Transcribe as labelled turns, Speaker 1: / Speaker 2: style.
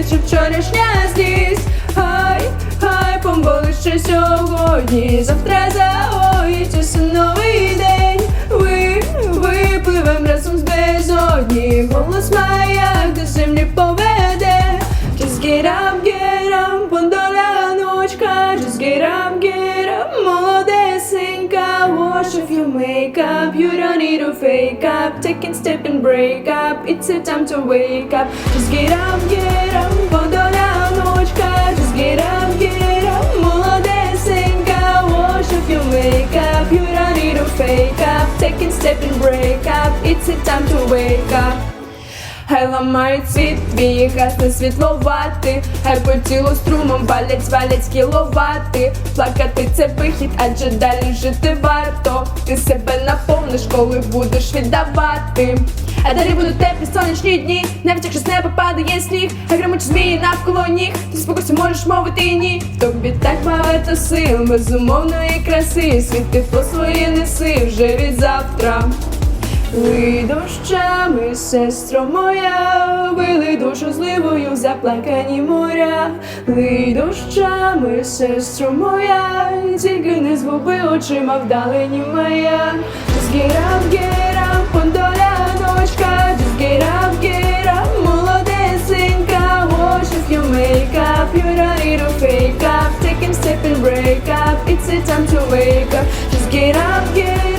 Speaker 1: можна вчорашня злість. Хай, хай помболи ще сьогодні, завтра загоїться новий день. Ви, випливем разом з безодні, голос маяк до землі поведе. Just get up, wash off your makeup, you don't need to fake up, take a step and break up, it's a time to wake up, just get up, get up, пондоля ночка, just get up, get up, молодесенька, wash off your makeup, you don't need to fake up, take a step and break up, it's a time to wake up. Хай ламають світ, твій гасне світловати, хай по тілу струмом валять, валять кіловати. Плакати це вихід, адже далі жити варто. Ти себе наповниш, коли будеш віддавати. А далі будуть теплі сонячні дні, навіть якщо з неба падає сніг, а гримучі змії навколо ніг, ти спокійно можеш мовити і ні. В тобі так багато сил, безумовної краси, світ тепло своє неси вже від завтра. Лий дощами, сестро моя, вили душу зливою заплакані моря, Лий дощами, сестро моя, тільки не згуби очима вдалені моя. Up, get up, пондоля up, get up, молодесенька, wash off your makeup, you need to fake up, take a step and break up, it's a time to wake up, just get up, get up,